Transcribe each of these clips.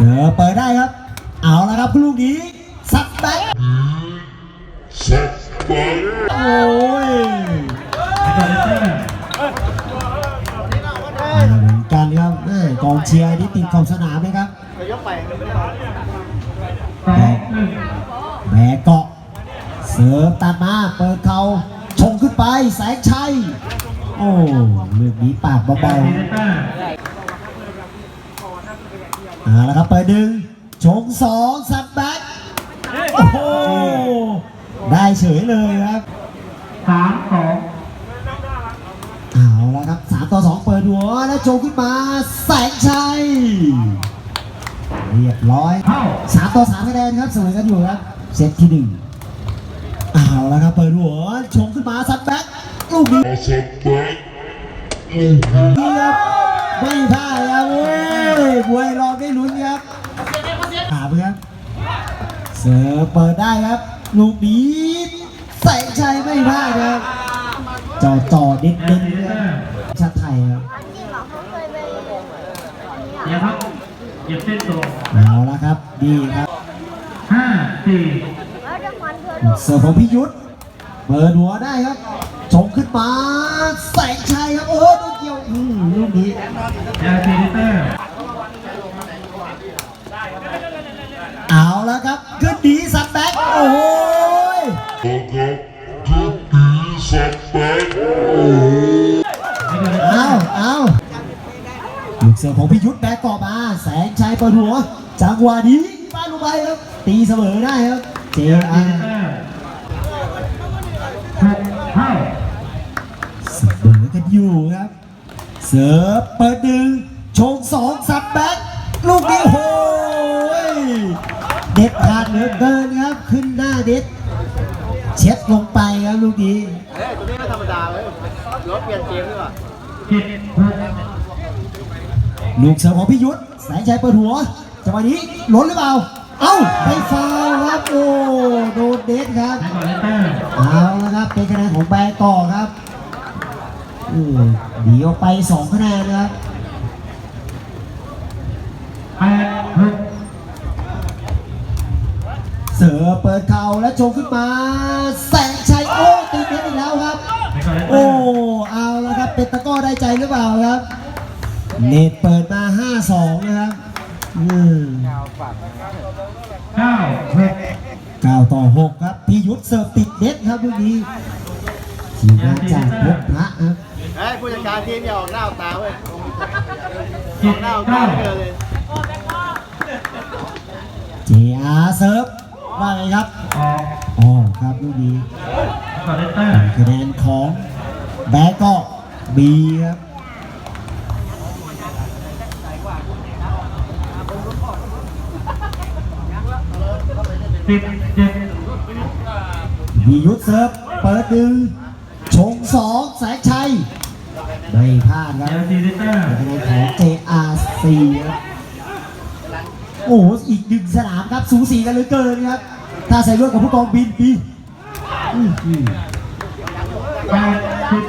เสือเปิดได้ครับ เอาละครับลูกนี้สัดแบ็คโอ้ยมาเหมือนกันครับแม่กองเชียร์นี่ติดขอบสนามไหมครับแบกเกาะ เสือตัดมาเปิดเขาชงขึ้นไปแสงชัย โอ้ลูกนี้ปากเบาๆ เอาละครับเปิดหนึ่งชงสองสับแบ็คโอ้โหได้เฉยเลยครับสามสองเอาละครับสามต่อสองเปิดหัวแล้วชงขึ้นมาแสงชัยเรียบร้อยเข้าสามต่อสามคะแนนครับเสมอกันอยู่ครับเซตที่หนึ่งเอาละครับเปิดหัวชงขึ้นมาสับแบ็คลูกนี้นี่ครับไม่พลาดครับเว้ ยบวยรอได้ลุ้นครับถามครับเสือเปิดได้ครับ ลูกนี้แสงชัยไม่พลาดครับจ่อจ่อเด็ดเด็ดครับชาติไทยครับจริงเหรอเขาเคยไปอันนี้เดี๋ยวครับเหยียบเส้นตรงเอาละครับ ดีครับห้าสี่แล้วจะควันเธอโดนเสือของพิยุทธเปิดหัวได้ครับชงขึ้นมาแสงชัยครับ โอ้โดนเกี่ยวอืมลูกนี้แอลซีเตอร์ เอาละครับขึ้นดีสัตว์แบ็คโอ้โหยเอาเอาลูกเสือของพิยุทธแบกกอบมาแสงชัยเปิดหัวจังหวะนี้ป้านลงไปครับ ตีเสมอได้ครับเจแอลอาซีเตอร์หกเข้าเสมอกันอยู่ครับ เสือเปิดหนึ่งชงสองสับแบ็คลูกนี้โอ้โหยเด็ดขาดเหลือเกินครับขึ้นหน้าเด็ดเช็ดลงไปครับลูกนี้เฮ้ยตัวนี้ไม่ธรรมดาเลยรถเปลี่ยนเกมดีกว่าเจ็ดหกลูกเสือของพิยุทธแสงชัยเปิดหัวจังหวะนี้ล้นหรือเปล่า เอ้าไปฟาวล์ครับโอ้โดนเด็ดครับแอลซีเตอร์เอาละครับเป็นคะแนนของแบงก่อครับอืมหนีออกไปสองคะแนนนะครับ เสือเปิดเข่าแล้วโจงขึ้นมา แสงชัยโอ้ตีเน็ตอีกแล้วครับแอลซีเตอโอ้ร์เอาละครับเป็นตะกร้อได้ใจหรือเปล่าครับ เนตเปิดมา 5-2 นะครับอืมเก้าหก9ต่อ6ครับพี่ยุทธเสิร์ฟติดเน็ตครับลูกนี้ทีมงานจากพบพระครับเฮ้ยผู้จัดการทีมอย่าออกหน้าออกตาเว้ยเจ็ดหน้าออกตาเก้าเกินเลย JR เซิร์ฟ ว่าไงครับออกอ๋อครับลูกนี้แอลซีเตอร์คะแนนของแบงก็บีครับสิบเจ็ดมียุทธเซิร์ฟเปิดหนึ่งชงสองแสงชัย ไม่พลาดครับลซีเตอร์คะแนนของ JRC ครับ โอ้โหอีกหนึ่งสนามครับ สูสีกันเหลือเกินครับถ้าใส่รวดกับผู้กองบินปีอื้อหือแปดสิบ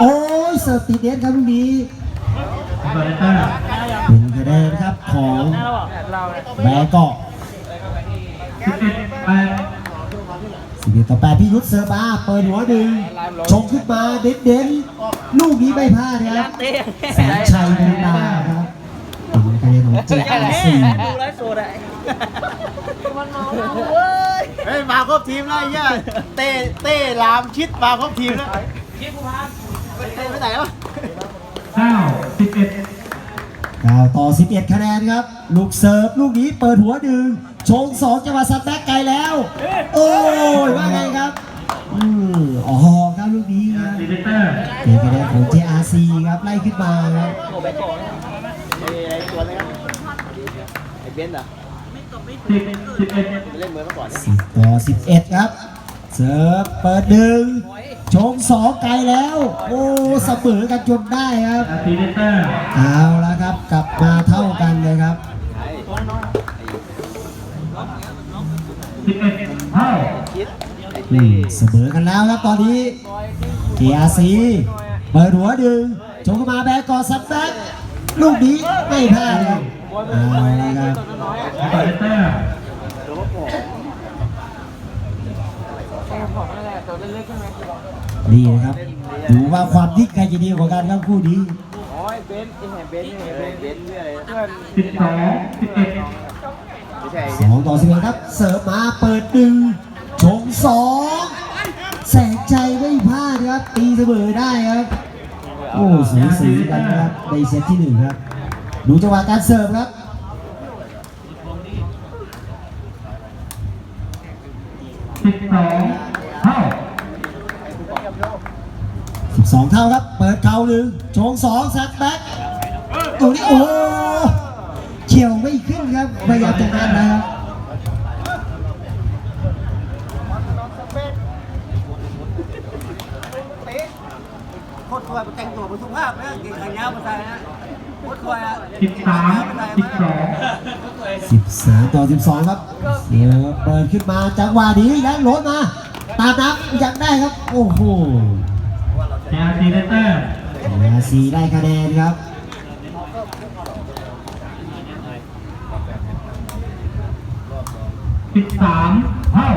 โอ้ยเสิร์ฟติดเน็ตครับลูกนี้แอลซีเตอร์เป็นคะแนนครับของแบงก็สิบเอ็ดแปดสิบเอ็ดต่อแปดพี่ยุทธเสิร์ฟมาเปิดหัวหนึ่งชงขึ้นมาเด็ดเด่นๆลูกนี้ไม่พลาดครับแสนชัยบุญนาครับ เป็นคะแนนของ JRC ดูไลฟ์สดอะเฮ้ยมาครบทีมแล้วไอ้เหี้ยเต้เต้ลามชิดมาครบทีมแล้วเต้ไปไหนแล้วเก้าสิบเอ็ด9ต่อ 11 คะแนนครับ ลูกเสิร์ฟ ลูกนี้เปิดหัวหนึ่งชงสองจังหวะสัตว์แบ็กไกลแล้ว โอ้ย ว่าไงครับอืมอ๋อครับลูกนี้ครับซีเตอร์เป็นคะแนนของ JRC ครับ ไล่ขึ้นมาครับ ไอ้ไอ้ตัวนี้ครับไอ้เบนซ์อะสิบสิบเอ็ดไปเล่นเมืองมาก่อนนะ10ต่อ11ครับ เสิร์ฟเปิดหนึ่งชงสองไกลแล้ว โอ้เสมอกันจนได้ครับซีเตอร์เอาละครับกลับมาเท่ากันเลยครับไอ้สิบเอ็ดเท่าคิดไอ้อืเต้มเสมอกันแล้วครับตอนนี้ TRC เปิดหัวดึงชงเข้ามาแบกกอดซัดแบ็ก ลูกนี้ไม่พลาดครับเอาละครับไปก่อนได้แต้มนี่นะครับดูว่าความยิ่งใครจะดีกว่ากันครับคู่นี้สิบสองสิบเอ็ดสองต่อสิบเอ็ดครับ เสิร์ฟมาเปิดหนึ่งชงสองแสงใจไม่พลาดครับตีเสมอได้ครับ โอ้สูสีกันนะครับในเซตที่หนึ่งครับดูจังหวะการเสิร์ฟครับสิบสองเท่า12เท่าครับ เปิดเข่าหนึ่งโชงสองซัดแบ็คตรงนี้โอ้โหเฉียวไม่ขึ้นครับพยายามจะงัดนะครับ ตรถวยแต่งตัวเป็นสุภาพนะเก่งขายาวมาใส่นะโคตรถวยอะสิบสามสิบสอง13ต่อ12ครับเดี๋ยวเปิดขึ้นมาจังหวะนี้แล้วโหลดมาตามนับยังได้ครับ โอ้โหเจ้าซีได้แต้มมาสีได้คะแนนครับสิบสามเท่า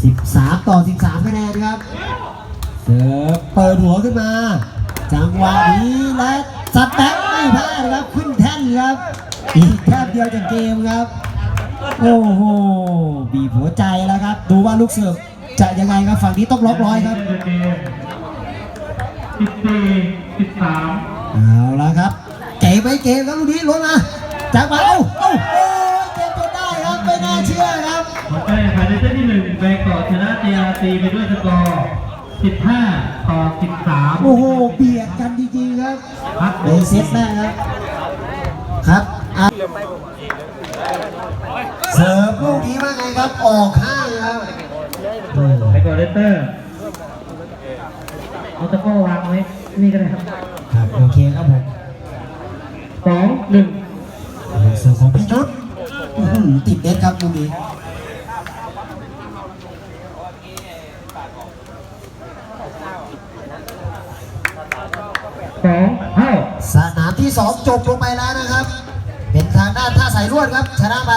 13ต่อ13คะแนนครับ เสิร์ฟเปิดหัวขึ้นมา จังหวะนี้และสัดแบ็คไม่พลาดครับขึ้นแท่นครับอีกแค่เดียวจากเกมครับ โอ้โหบีบหัวใจแล้วครับ ดูว่าลูกเสิร์ฟจะยังไงครับฝั่งนี้ต้องล็อกร้อยครับสิบสี่สิบสามเอาละครับ เก๋ไปเกมครับลูกนี้ลุ้นมาจากมาเอ้าเอ้าโอ้ยเกมจนได้ครับไม่น่าเชื่อครับผลการแข่งขันในเซตที่หนึ่งแบงกอกชนะเจียซีไปด้วยสกอร์ สิบห้าต่อสิบสามโอ้โห เบียดกันจริงๆครับพักในเซตแรกครับ ครับอะเสิร์ฟลูกนี้ว่าไงครับ ออกข้างครับอืมไปก่อนเลสเตอร์เอาตะก้อวางไว้นี่ก็ได้ครับ ครับ โอเคครับผมสองหนึ่งลูกเสิร์ฟของพี่ยุทธอื้อหือติดเน็ตครับลูกนี้ สองเท่า สนามที่สองจบลงไปแล้วนะครับ เป็นทางด้านท่าสายลวดครับ ชนะไป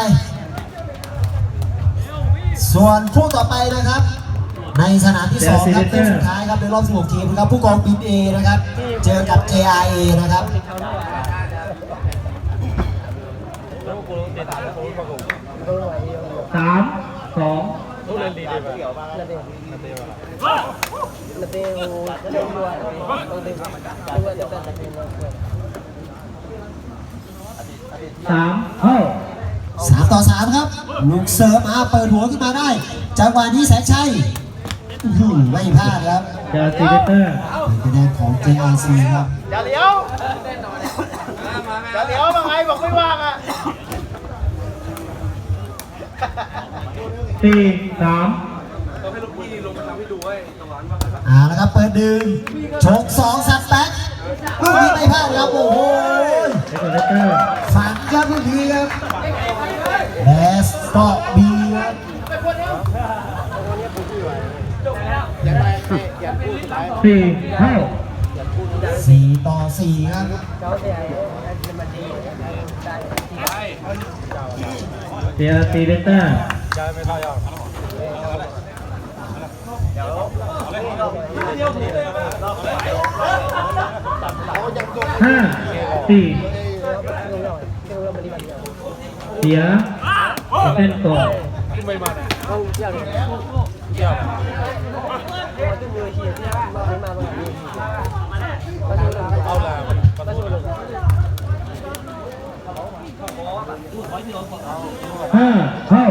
ส่วนคู่ต่อไปนะครับ ในสนามที่สองครับเกมสุดท้ายครับในรอบ16ทีมครับผู้กองบินเอนะครับ เจอกับ JRA นะครับสามสอง สามเท่า3ต่อ3ครับ ลูกเสิร์ฟมาเปิดหัวขึ้นมาได้ จังหวะนี้แสงชัยอื้อหือไม่พลาดครับเจอซีเลสเตอร์เป็นคะแนนของ JRC ครับ อย่าเลี้ยวอย่าเลี้ยวมาไงบอกไม่ว่างอะสี่สามเอาละครับ เปิดดึงชกสองสัดแบ็คลูกนี้ไม่พลาดครับ โอ้โห ไปก่อนเลสเตอร์ฝันครับลูกนี้ครับแบสก็บีครับสี่เท่าสี่ต่อสี่ครับเจอซีเลสเตอร์ห้าสี่ เสียเส้นก่อนห้าเท่า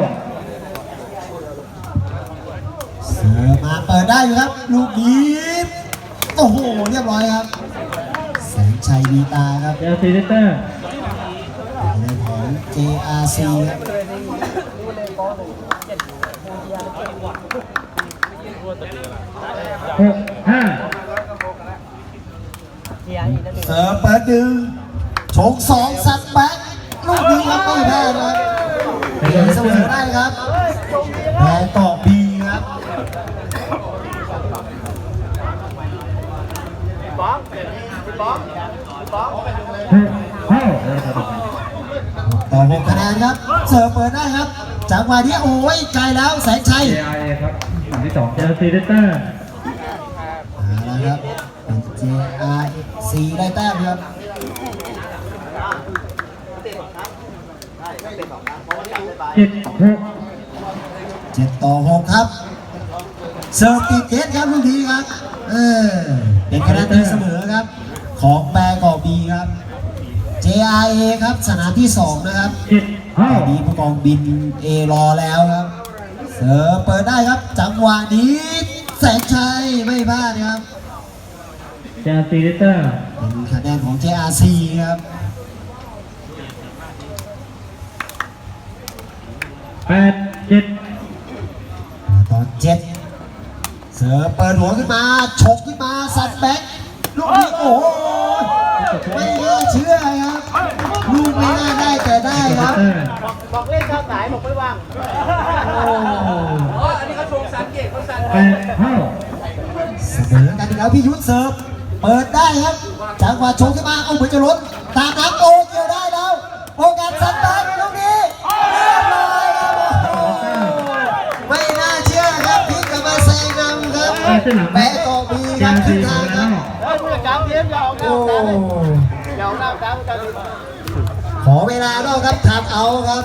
เสิร์ฟมาเปิดได้อยู่ครับ ลูกนี้โอ้โห เรียบร้อยครับ แสงชัยมีตาครับเจอซีเลสเตอร์ในของ JRC ครับหกห้าเสิร์ฟเปิดดึงชงสองสัดแบ็คลูกนี้ครับไม่พลาดครับเปลี่ยนเสมอได้ครับแพ้ต่อบีครับหกเท่าหกคะแนนครับ เสิร์ฟเปิดได้ครับจังหวะนี้โอ้ยไกลแล้วแสงชัย JI ครับหลังที่สองเจอซีเดเตอร์เอาละครับเป็น JRC ได้แต้มครับเจ็ดหกเจ็ดต่อหกครับ เสิร์ฟติดเทสครับลูกนี้ครับ เออเป็นคะแนนตีเสมอครับ ของแบงกอกบีครับ JRA ครับสนามที่สองนะครับเจ็ดห้าตอนนี้ผู้กองบินเอรอแล้วครับ เสิร์ฟเปิดได้ครับ จังหวะนี้ แสงชัยไม่พลาดครับเจอซีเดเตอร์เป็นคะแนนของ JRC ครับแปดเจ็ดต่อเจ็ดเสือเปิดหัวขึ้นมาฉกขึ้นมา สัตว์แบ็คลูกนี้โอ้ บอกบอกเล่นข้าวสายบอกไม่ว่างโอ้แปดเท่าเสมอกันอีกแล้วพี่ยุทธเสิร์ฟเปิดได้ครับจังหวะชกขึ้นมาเอาเหมือนจะล้นตามน้ำโอ้เกี่ยวได้แล้วโอกาสสัตว์แบ็คลูกนี้เรียบร้อยครับโอ้โหไม่น่าเชื่อครับพลิกกลับมาแซงนำครับไปสนามแปะต่อมีคเจรัอบขึ้ซีนเดทางเตคอรับร์เฮ้ยผู้จัดการทีมอย่าออกหน้าโอ้ตาเลยอย่าออกหน้าตาผู้จัดการทีม ขอเวลานอกครับทำเอาครับ